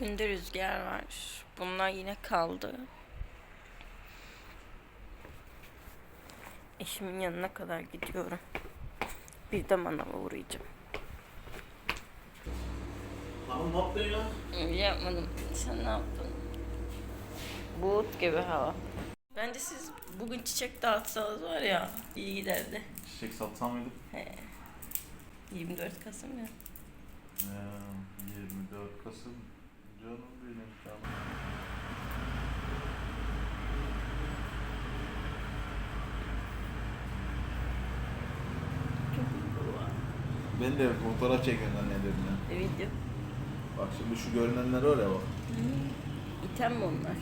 Bugün de rüzgar var. Bunlar yine kaldı. Eşimin yanına kadar gidiyorum. Bir de manava uğrayacağım. Hanım ne yaptın ya? Öyle yapmadım. Sen ne yaptın? Buğut gibi hava. Bence siz bugün çiçek dağıtsanız var ya iyi giderdi. Çiçek satsam mıydık? He. 24 Kasım ya. Ee, 24 Kasım. Canım benim canım. Ben de fotoğraf çekiyorum annelerimle. Video. Bak şimdi şu görünenler var ya bak. İtem mi onlar?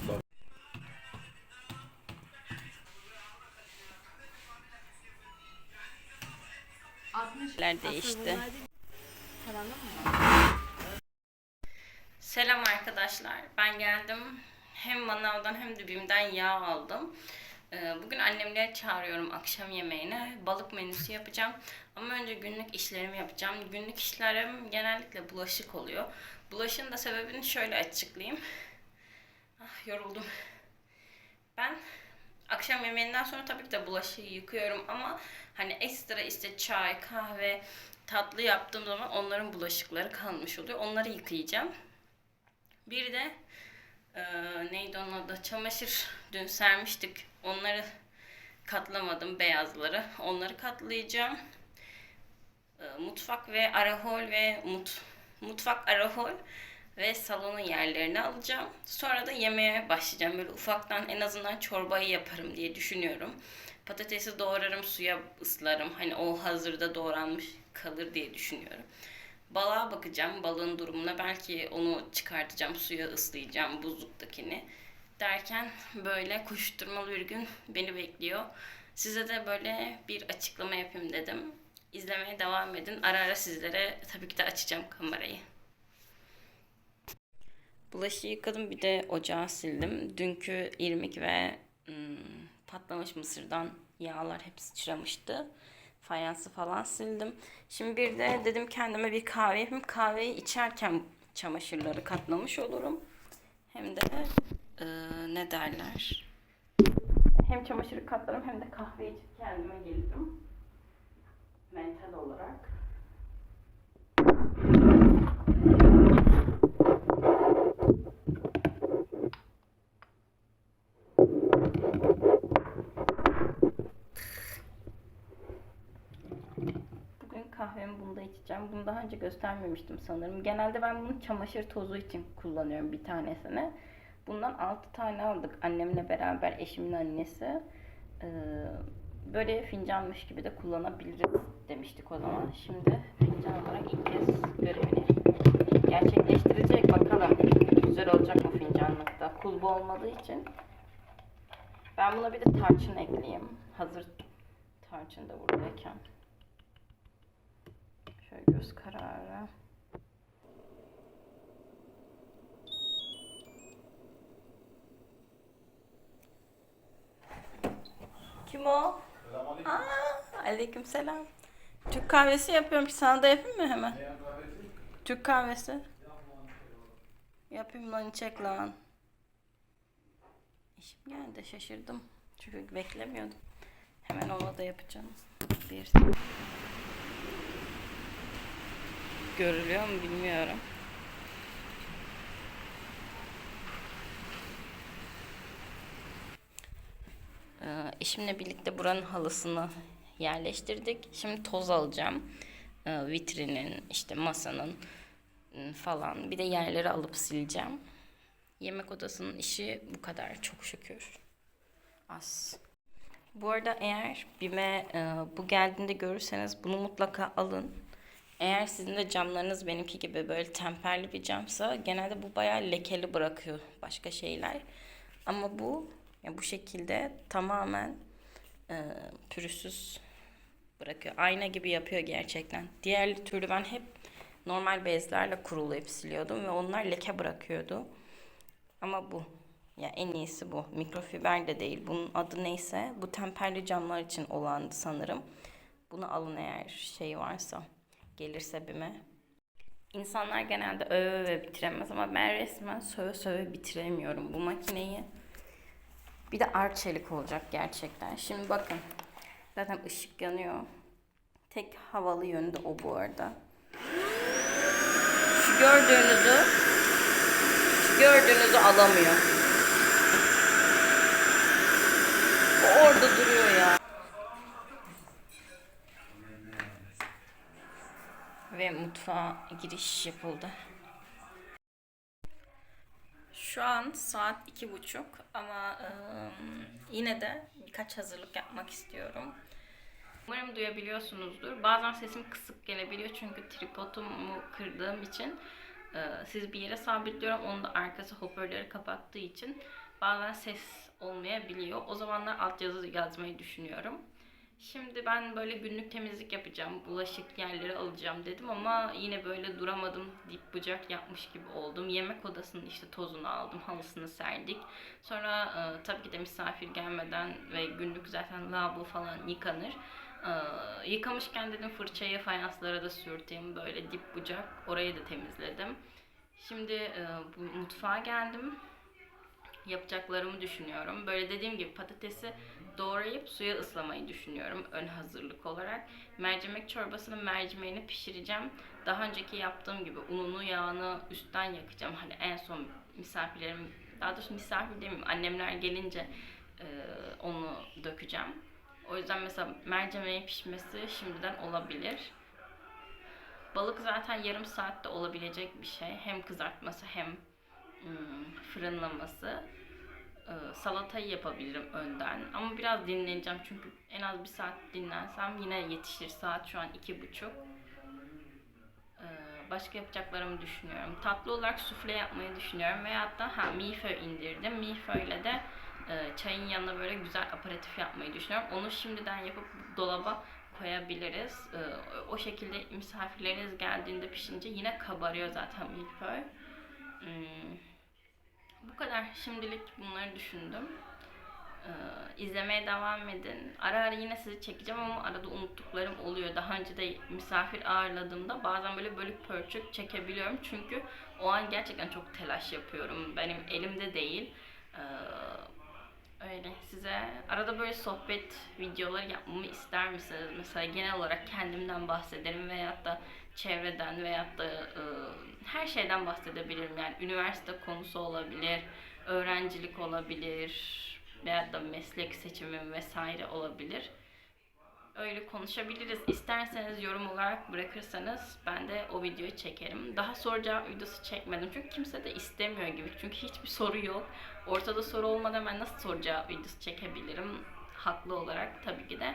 Ler değişti. Selam arkadaşlar. Ben geldim. Hem manavdan hem de BİM'den yağ aldım. Ee, Bugün annemleri çağırıyorum akşam yemeğine. Balık menüsü yapacağım. Ama önce günlük işlerimi yapacağım. Günlük işlerim genellikle bulaşık oluyor. Bulaşığın da sebebini şöyle açıklayayım. Ah, yoruldum. Ben akşam yemeğinden sonra tabii ki de bulaşığı yıkıyorum ama hani ekstra işte çay, kahve, tatlı yaptığım zaman onların bulaşıkları kalmış oluyor. Onları yıkayacağım. Bir de eee, neydi onun adı? Çamaşır dün sermiştik. Onları katlamadım beyazları. Onları katlayacağım. Eee, mutfak ve arahol ve mut mutfak arahol ve salonun yerlerini alacağım. Sonra da yemeğe başlayacağım. Böyle ufaktan en azından çorbayı yaparım diye düşünüyorum. Patatesi doğrarım, suya ıslarım. Hani o hazırda doğranmış kalır diye düşünüyorum. Balığa bakacağım, balığın durumuna. Belki onu çıkartacağım, suya ıslayacağım buzluktakini. Derken böyle koşturmalı bir gün beni bekliyor. Size de böyle bir açıklama yapayım dedim. İzlemeye devam edin. Ara ara sizlere tabii ki de açacağım kamerayı. Bulaşığı yıkadım bir de ocağı sildim. Dünkü irmik ve ım, patlamış mısırdan yağlar hep sıçramıştı. Fayansı falan sildim. Şimdi bir de dedim kendime bir kahve yapayım. Kahveyi içerken çamaşırları katlamış olurum. Hem de e, ne derler? Hem çamaşırı katlarım hem de kahve içip kendime gelirim. Mental olarak. Bugün kahvemi Bunu daha önce göstermemiştim sanırım. Genelde ben bunu çamaşır tozu için kullanıyorum bir tanesini. Bundan 6 tane aldık annemle beraber eşimin annesi. Ee, böyle fincanmış gibi de kullanabiliriz demiştik o zaman. Şimdi fincan olarak ilk kez görevini gerçekleştirecek bakalım. Güzel olacak mı fincanlıkta? Kulbu olmadığı için. Ben buna bir de tarçın ekleyeyim. Hazır tarçın da buradayken. Şöyle göz kararı. Kim o? Aa, aleyküm selam. Türk kahvesi yapıyorum. Sana da yapayım mı hemen? Türk kahvesi. Yapayım lan çek lan. İşim geldi şaşırdım. Çünkü beklemiyordum. Hemen ona da yapacağım. Bir Görülüyor mu bilmiyorum. Ee, eşimle birlikte buranın halısını yerleştirdik. Şimdi toz alacağım. Ee, vitrinin, işte masanın ım, falan. Bir de yerleri alıp sileceğim. Yemek odasının işi bu kadar çok şükür. Az. Bu arada eğer BİM'e e, bu geldiğinde görürseniz bunu mutlaka alın. Eğer sizin de camlarınız benimki gibi böyle temperli bir camsa genelde bu bayağı lekeli bırakıyor başka şeyler. Ama bu ya bu şekilde tamamen e, pürüzsüz bırakıyor. Ayna gibi yapıyor gerçekten. Diğer türlü ben hep normal bezlerle kurulayıp siliyordum ve onlar leke bırakıyordu. Ama bu. Ya en iyisi bu. Mikrofiber de değil. Bunun adı neyse. Bu temperli camlar için olandı sanırım. Bunu alın eğer şey varsa. Gelirse bime. İnsanlar genelde öve öve bitiremez ama ben resmen söve söve bitiremiyorum bu makineyi. Bir de arçelik olacak gerçekten. Şimdi bakın. Zaten ışık yanıyor. Tek havalı yönü de o bu arada. Şu gördüğünüzü şu gördüğünüzü alamıyor. O orada duruyor ya. Ve mutfağa giriş yapıldı. Şu an saat iki buçuk ama ıı, yine de birkaç hazırlık yapmak istiyorum. Umarım duyabiliyorsunuzdur. Bazen sesim kısık gelebiliyor çünkü tripodumu kırdığım için ıı, siz bir yere sabitliyorum. Onun da arkası hoparlörü kapattığı için bazen ses olmayabiliyor. O zamanlar altyazı yazmayı düşünüyorum. Şimdi ben böyle günlük temizlik yapacağım, bulaşık yerleri alacağım dedim ama yine böyle duramadım, dip bucak yapmış gibi oldum. Yemek odasının işte tozunu aldım, halısını serdik. Sonra e, tabii ki de misafir gelmeden ve günlük zaten lavabo falan yıkanır. E, yıkamışken dedim fırçayı fayanslara da sürteyim, böyle dip bucak orayı da temizledim. Şimdi e, bu mutfağa geldim yapacaklarımı düşünüyorum. Böyle dediğim gibi patatesi doğrayıp suya ıslamayı düşünüyorum ön hazırlık olarak. Mercimek çorbasının mercimeğini pişireceğim. Daha önceki yaptığım gibi ununu yağını üstten yakacağım. Hani en son misafirlerim, daha doğrusu misafir demeyeyim annemler gelince e, onu dökeceğim. O yüzden mesela mercimeğin pişmesi şimdiden olabilir. Balık zaten yarım saatte olabilecek bir şey. Hem kızartması hem hmm, fırınlaması. Ee, salatayı yapabilirim önden. Ama biraz dinleneceğim çünkü en az bir saat dinlensem yine yetişir. Saat şu an iki buçuk. Ee, başka yapacaklarımı düşünüyorum. Tatlı olarak sufle yapmayı düşünüyorum. Veyahut da ha milföy indirdim. Milföyle de e, çayın yanına böyle güzel aperatif yapmayı düşünüyorum. Onu şimdiden yapıp dolaba koyabiliriz. Ee, o şekilde misafirleriniz geldiğinde pişince yine kabarıyor zaten milföy. Hmm. Bu kadar. Şimdilik bunları düşündüm. Ee, izlemeye devam edin. Ara ara yine sizi çekeceğim ama arada unuttuklarım oluyor. Daha önce de misafir ağırladığımda bazen böyle bölük pörçük çekebiliyorum. Çünkü o an gerçekten çok telaş yapıyorum. Benim elimde değil. Ee, öyle size arada böyle sohbet videoları yapmamı ister misiniz? Mesela genel olarak kendimden bahsederim veyahut da çevreden veyahut da e, her şeyden bahsedebilirim. Yani üniversite konusu olabilir, öğrencilik olabilir veyahut da meslek seçimim vesaire olabilir. Öyle konuşabiliriz. İsterseniz yorum olarak bırakırsanız ben de o videoyu çekerim. Daha soru videosu çekmedim çünkü kimse de istemiyor gibi. Çünkü hiçbir soru yok. Ortada soru olmadan ben nasıl soru videosu çekebilirim? Haklı olarak tabii ki de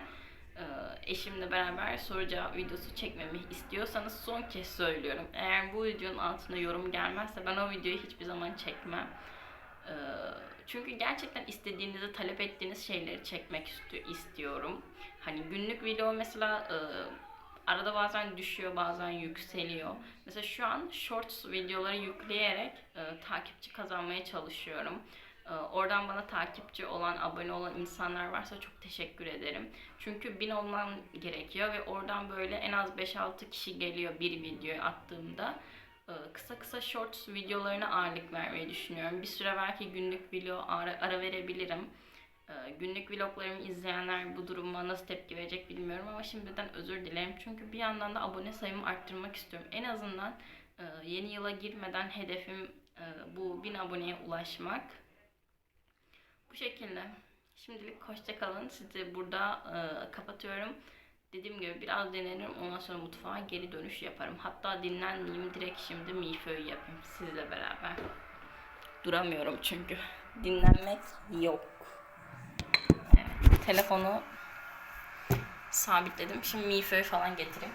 eşimle beraber soru cevap videosu çekmemi istiyorsanız son kez söylüyorum. Eğer bu videonun altına yorum gelmezse ben o videoyu hiçbir zaman çekmem. E, Çünkü gerçekten istediğinizi, talep ettiğiniz şeyleri çekmek isti- istiyorum. Hani günlük video mesela e, arada bazen düşüyor, bazen yükseliyor. Mesela şu an shorts videoları yükleyerek e, takipçi kazanmaya çalışıyorum. Ee, Oradan bana takipçi olan, abone olan insanlar varsa çok teşekkür ederim. Çünkü bin olmam gerekiyor ve oradan böyle en az 5-6 kişi geliyor bir video attığımda. Ee, Kısa kısa shorts videolarına ağırlık vermeyi düşünüyorum. Bir süre belki günlük video ara, ara verebilirim. Ee, Günlük vloglarımı izleyenler bu duruma nasıl tepki verecek bilmiyorum ama şimdiden özür dilerim. Çünkü bir yandan da abone sayımı arttırmak istiyorum. En azından e, yeni yıla girmeden hedefim e, bu 1000 aboneye ulaşmak. Bu şekilde. Şimdilik hoşça kalın. Sizi burada e, kapatıyorum. Dediğim gibi biraz dinlenirim. Ondan sonra mutfağa geri dönüş yaparım. Hatta dinlenmeyeyim. Direkt şimdi milföy yapayım sizle beraber. Duramıyorum çünkü. Dinlenmek yok. Evet, telefonu sabitledim. Şimdi milföy falan getireyim.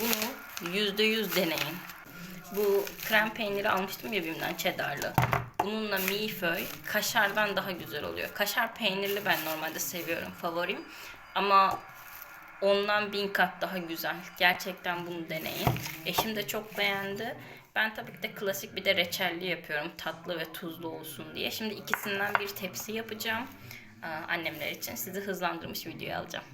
Bunu yüzde yüz deneyin. Bu krem peyniri almıştım ya BİM'den cheddarlı. Bununla milföy kaşardan daha güzel oluyor. Kaşar peynirli ben normalde seviyorum favorim. Ama ondan bin kat daha güzel. Gerçekten bunu deneyin. Eşim de çok beğendi. Ben tabii ki de klasik bir de reçelli yapıyorum. Tatlı ve tuzlu olsun diye. Şimdi ikisinden bir tepsi yapacağım. Annemler için. Sizi hızlandırmış videoya alacağım.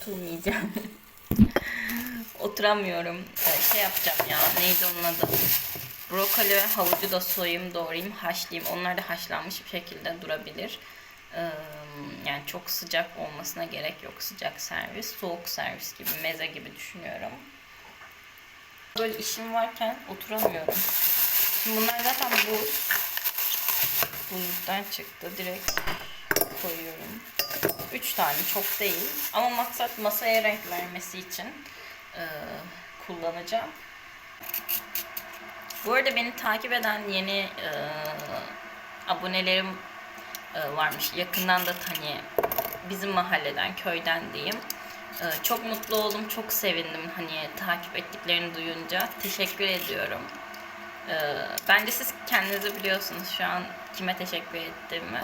Oturmayacağım. Oturamıyorum. Ee, Şey yapacağım ya neydi onun adı? Brokoli ve havucu da soyayım, doğrayayım, haşlayayım. Onlar da haşlanmış bir şekilde durabilir. Ee, Yani çok sıcak olmasına gerek yok sıcak servis. Soğuk servis gibi, meze gibi düşünüyorum. Böyle işim varken oturamıyorum. Şimdi bunlar zaten buz. Buzluktan çıktı. Direkt koyuyorum. Üç tane çok değil. Ama maksat masaya renk vermesi için e, kullanacağım. Bu arada beni takip eden yeni e, abonelerim e, varmış. Yakından da hani bizim mahalleden, köyden diyeyim. E, çok mutlu oldum, çok sevindim hani takip ettiklerini duyunca. Teşekkür ediyorum. E, bence siz kendinizi biliyorsunuz şu an kime teşekkür ettiğimi.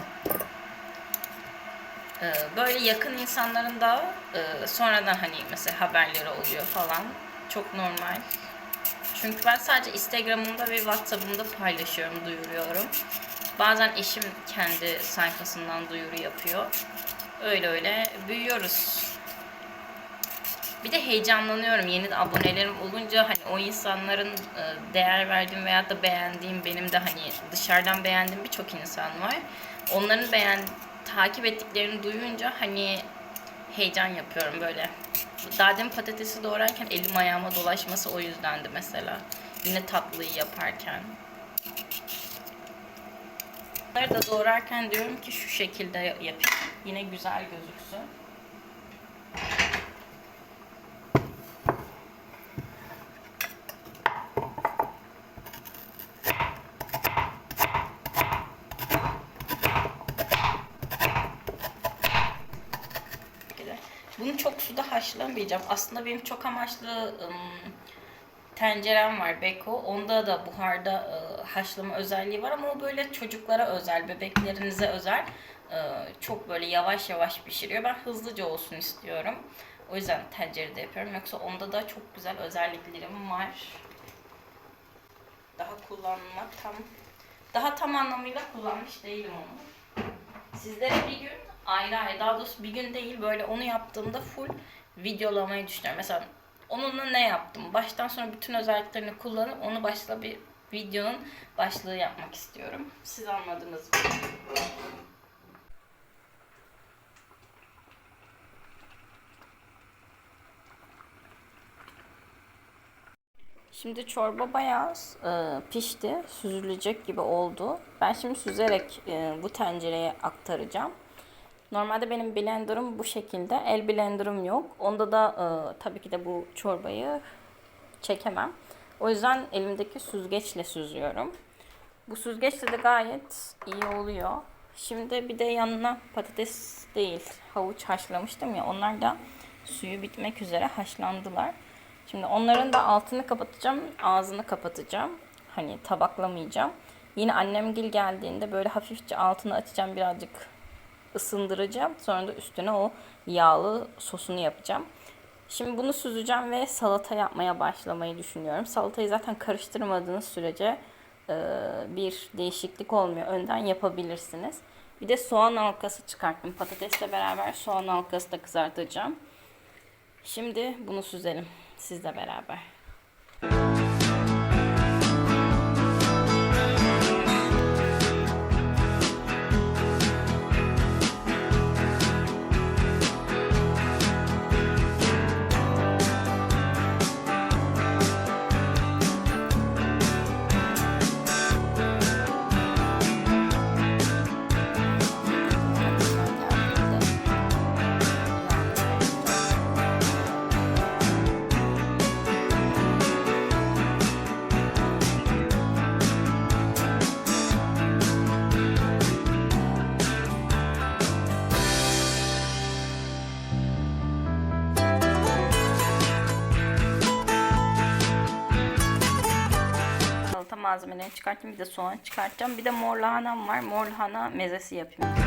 E, böyle yakın insanların da e, sonradan hani mesela haberleri oluyor falan. Çok normal. Çünkü ben sadece Instagram'ımda ve WhatsApp'ımda paylaşıyorum, duyuruyorum. Bazen eşim kendi sayfasından duyuru yapıyor. Öyle öyle büyüyoruz. Bir de heyecanlanıyorum yeni de abonelerim olunca hani o insanların e, değer verdiğim veyahut da beğendiğim benim de hani dışarıdan beğendiğim birçok insan var. Onların beğen takip ettiklerini duyunca hani heyecan yapıyorum böyle. Daha patatesi doğrarken elim ayağıma dolaşması o yüzdendi mesela. Yine tatlıyı yaparken. Bunları da doğrarken diyorum ki şu şekilde yapayım. Yine güzel gözüksün. şekilde. Bunu çok suda haşlamayacağım. Aslında benim çok amaçlı ım, tencerem var Beko. Onda da buharda ı, haşlama özelliği var ama o böyle çocuklara özel, bebeklerinize özel. ı, çok böyle yavaş yavaş pişiriyor. Ben hızlıca olsun istiyorum. O yüzden tencerede yapıyorum. Yoksa onda da çok güzel özelliklerim var. Daha kullanmak tam daha tam anlamıyla kullanmış değilim onu. Sizlere bir gün ayrı ayrı daha doğrusu bir gün değil böyle onu yaptığımda full videolamayı düşünüyorum. Mesela onunla ne yaptım? Baştan sonra bütün özelliklerini kullanıp onu başla bir videonun başlığı yapmak istiyorum. Siz anladınız mı? Şimdi çorba bayağı e, pişti, süzülecek gibi oldu. Ben şimdi süzerek e, bu tencereye aktaracağım. Normalde benim blenderım bu şekilde. El blenderım yok. Onda da e, tabii ki de bu çorbayı çekemem. O yüzden elimdeki süzgeçle süzüyorum. Bu süzgeçle de gayet iyi oluyor. Şimdi bir de yanına patates değil, havuç haşlamıştım ya. Onlar da suyu bitmek üzere haşlandılar. Şimdi onların da altını kapatacağım, ağzını kapatacağım. Hani tabaklamayacağım. Yine annemgil geldiğinde böyle hafifçe altını açacağım birazcık ısındıracağım. Sonra da üstüne o yağlı sosunu yapacağım. Şimdi bunu süzeceğim ve salata yapmaya başlamayı düşünüyorum. Salatayı zaten karıştırmadığınız sürece e, bir değişiklik olmuyor. Önden yapabilirsiniz. Bir de soğan halkası çıkarttım. Patatesle beraber soğan halkası da kızartacağım. Şimdi bunu süzelim sizle beraber. Salata malzemelerini çıkarttım. Bir de soğan çıkartacağım. Bir de mor lahanam var. Mor lahana mezesi yapayım.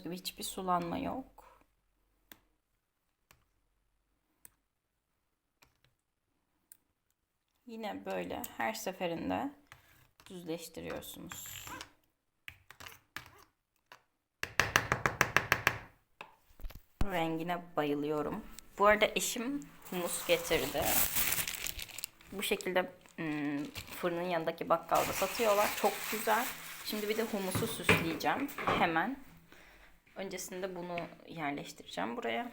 Gördüğünüz gibi hiçbir sulanma yok. Yine böyle her seferinde düzleştiriyorsunuz. Rengine bayılıyorum. Bu arada eşim humus getirdi. Bu şekilde hmm, fırının yanındaki bakkalda satıyorlar. Çok güzel. Şimdi bir de humusu süsleyeceğim hemen. Öncesinde bunu yerleştireceğim buraya.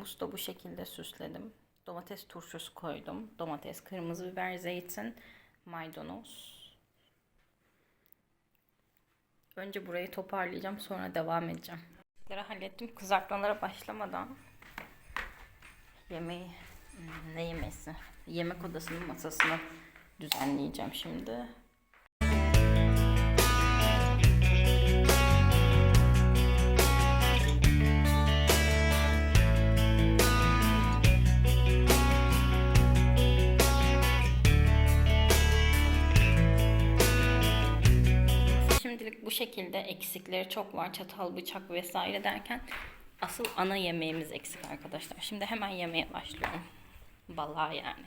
Humus da bu şekilde süsledim. Domates turşusu koydum. Domates, kırmızı biber, zeytin, maydanoz. Önce burayı toparlayacağım sonra devam edeceğim. Bunları hallettim. Kızartmalara başlamadan yemeği hmm, ne yemesi? Yemek odasının masasını düzenleyeceğim şimdi. Bu şekilde eksikleri çok var. Çatal, bıçak vesaire derken asıl ana yemeğimiz eksik arkadaşlar. Şimdi hemen yemeğe başlıyorum. Balığa yani.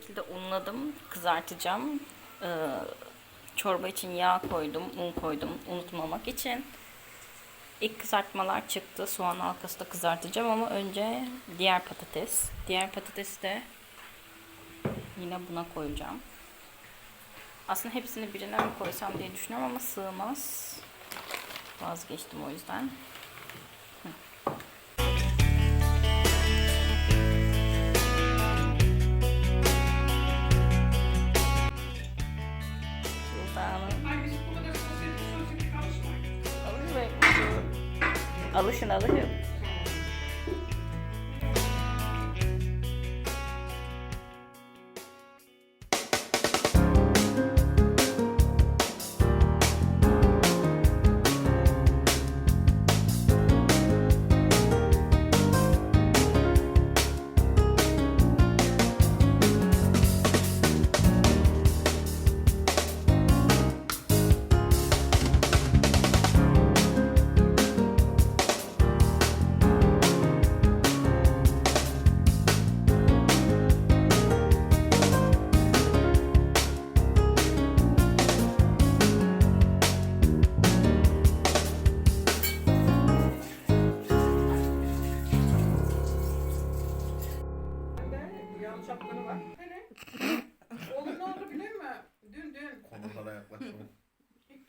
Şekilde unladım, kızartacağım. Ee, çorba için yağ koydum, un koydum unutmamak için. İlk kızartmalar çıktı. Soğan halkası da kızartacağım ama önce diğer patates. Diğer patatesi de yine buna koyacağım. Aslında hepsini birine mi koysam diye düşünüyorum ama sığmaz. Vazgeçtim o yüzden. Alışın alışın.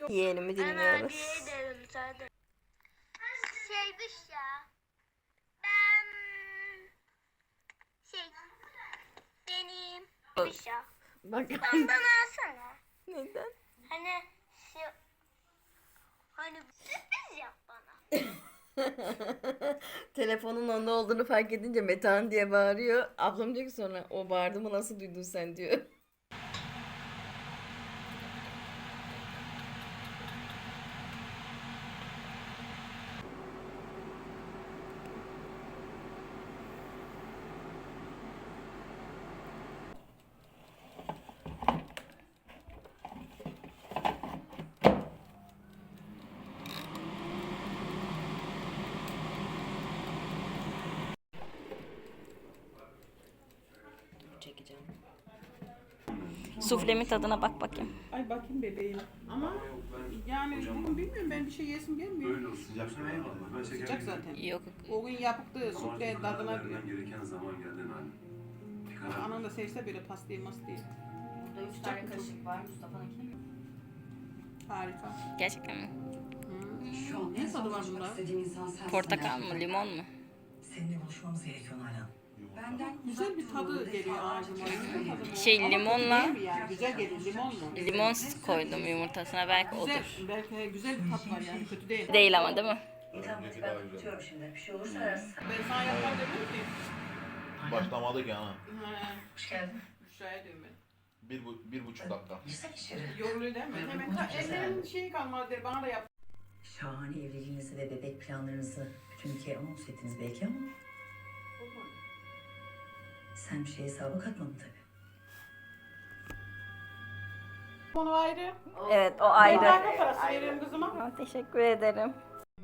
Yeğenimi dinliyoruz. Şeymiş ya. Ben şey benim bir ya. Bak Ondan alsana. neden? Hani şu hani sürpriz yap bana. Telefonun onda olduğunu fark edince Metehan diye bağırıyor. Ablam diyor ki sonra o bağırdı mı nasıl duydun sen diyor. Çekeceğim. Suflemin tadına bak bakayım. Ay bakayım bebeğim. Ama yani bugün bilmiyorum ben bir şey yesim gelmiyor. Öyle olsun. Sıcak eyvallah. Ben şeker Sıcak zaten. Yok. O gün yapıktı sufle tadına diyor. gereken zaman geldi hani. Anan da sevse böyle pastayı mastayı. Burada üç tane kaşık var Mustafa'nınki. Harika. Gerçekten mi? Hmm. Şu an Ne tadı var bunda? Portakal mı, limon mu? Seninle buluşmamız gerekiyor Nalan. Benden Güzel bir tadı geliyor ağzıma. Şey, limonla- yani? Güzel geliyor limonla. Limon koydum yumurtasına belki Güzel, odur. belki güzel bir tat var yani kötü değil. Değil ama değil mi? Tamam ben tutuyorum şimdi. Bir şey olursa ararsın. Ben sana yapar demiyorum ki. Başlamadık ya ana. Ha, Hoş geldin. Büşra'ya diyorum ben. Bir, bu, bir buçuk dakika. İçeri. Yoruluyor değil mi? Hemen ka- ellerin şeyi kalmadı der bana da yap. Şahane evliliğinizi ve bebek planlarınızı bütün ülkeye anons ettiniz belki ama sen bir şey hesaba katmadın tabii. Onu ayrı. Evet o Ben ayrı. kahve parası veririm kızıma. Aa, Teşekkür ederim.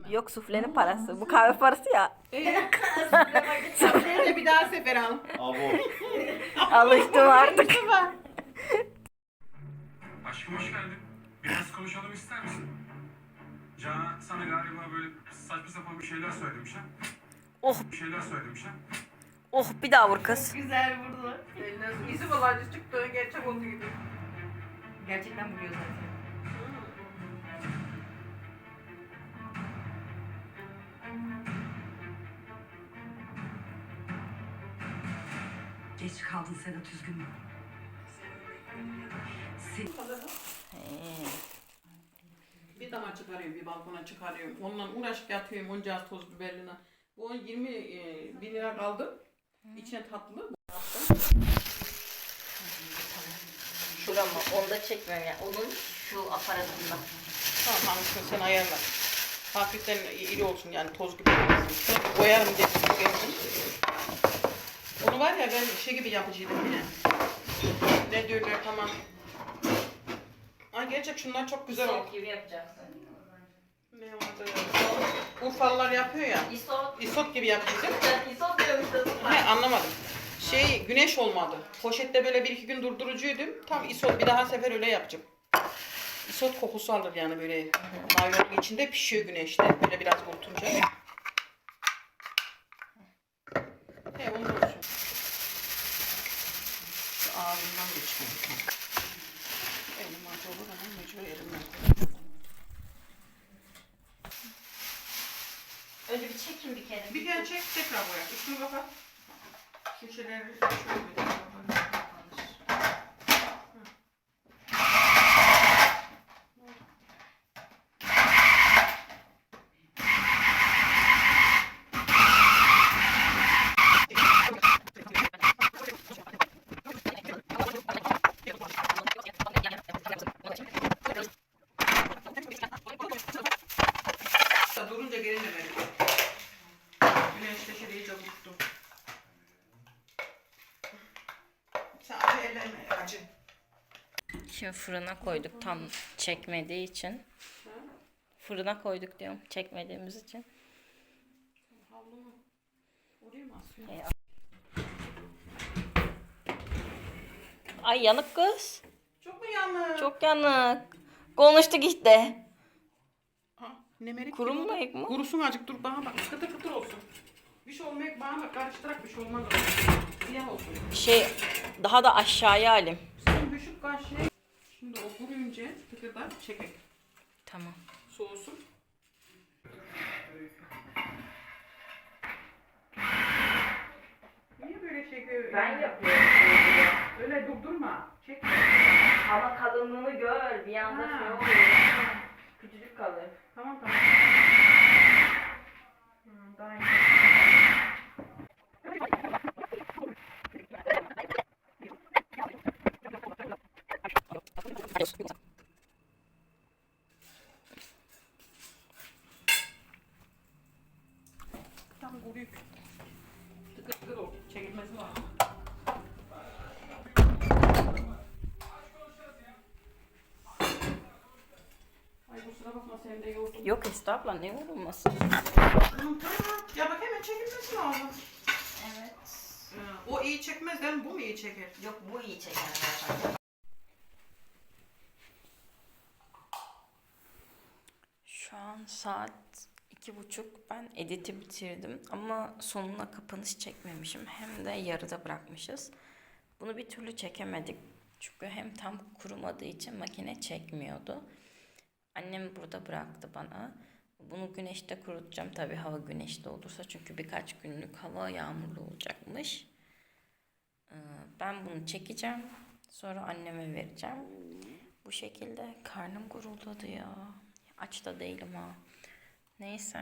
Yok suflenin parası. Bu kahve parası ya. Ee, Şöyle bir daha sefer al. Abo. Alıştım artık. Aşkım hoş geldin. Biraz konuşalım ister misin? Canan sana galiba böyle saçma sapan bir şeyler söylemiş ha? Oh. Bir şeyler söylemiş ha? Oh bir daha vur kız. Güzel vurdu. Eline isim olaycı çıktı. Gerçek oldu gibi. Gerçekten vuruyor zaten. Geç kaldın Sedat üzgünüm. Sen... Bir dama çıkarıyorum, bir balkona çıkarıyorum. Onunla uğraşıp yatıyorum onca toz biberline. Bu 20 e, bir lira kaldı. İçine tatlı. Şurama onda çekmiyorum yani. Onun şu aparatında. Tamam hangisini sen ayarla. Hafiften iri olsun yani toz gibi olmasın. Koyarım diye tutuyorum. Onu var ya ben şey gibi yapıcıydım yine. Ne diyorlar tamam. Ay gerçek şunlar çok güzel oldu. Soğuk gibi yapacaksın. Ne? Urfalılar yapıyor ya. İsot. Isot gibi yapıcıydım. İsot diyormuşuz. He anlamadım. Şey güneş olmadı. Poşette böyle bir iki gün durdurucuydum. Tam isot bir daha sefer öyle yapacağım. Isot kokusu alır yani böyle naylonun içinde pişiyor güneşte. Böyle biraz unutunca. He onu olsun. Şu ağzından da çıkıyor. Elim acı olur ama mecbur elimden. Önce bir kere. Bir kere çek tekrar boya. Üstünü kapat. Şu şeyleri şöyle bir kapat. Durunca gelince veriyor. Güneşte şey iyice vurdu. Sen acı elleme acı. Şimdi fırına koyduk tam çekmediği için. Fırına koyduk diyorum çekmediğimiz için. Havlumu oraya mı asıyorsun? Ay yanık kız. Çok mu yanık? Çok yanık. Konuştuk işte. Ha, nemerik gibi mı? oldu. Kurusun azıcık dur bana bak. Kıtır kıtır olsun. Bir şey olmayacak bana bak. Karıştırak bir şey olmaz. Siyah olsun. Şey daha da aşağıya alayım. Şimdi o kuruyunca tıkırdan çekek. Tamam. Soğusun. Niye böyle çekiyor? Ben yapıyorum. Öyle durdurma. Çek. Ama kalınlığını gör. Bir anda Ha. şey oluyor. Küçücük kalır. Tamam tamam. Hı, daha iyi. Tam kuruyor. Tıkır tıkır. Çekilmesi var. Yok estağfurullah ne Tamam. Ya bak hemen çekilmesi lazım. Evet. O iyi çekmez değil mi? Bu mu iyi çeker? Yok bu iyi çeker zaten. Şu an saat iki buçuk. Ben editi bitirdim ama sonuna kapanış çekmemişim. Hem de yarıda bırakmışız. Bunu bir türlü çekemedik. Çünkü hem tam kurumadığı için makine çekmiyordu. Annem burada bıraktı bana. Bunu güneşte kurutacağım. Tabii hava güneşli olursa çünkü birkaç günlük hava yağmurlu olacakmış. Ee, Ben bunu çekeceğim. Sonra anneme vereceğim. Bu şekilde karnım guruldadı ya. Aç da değilim ha. Neyse.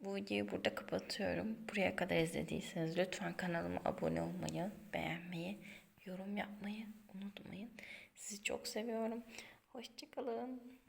Bu videoyu burada kapatıyorum. Buraya kadar izlediyseniz lütfen kanalıma abone olmayı, beğenmeyi, yorum yapmayı unutmayın. Sizi çok seviyorum. Hoşçakalın.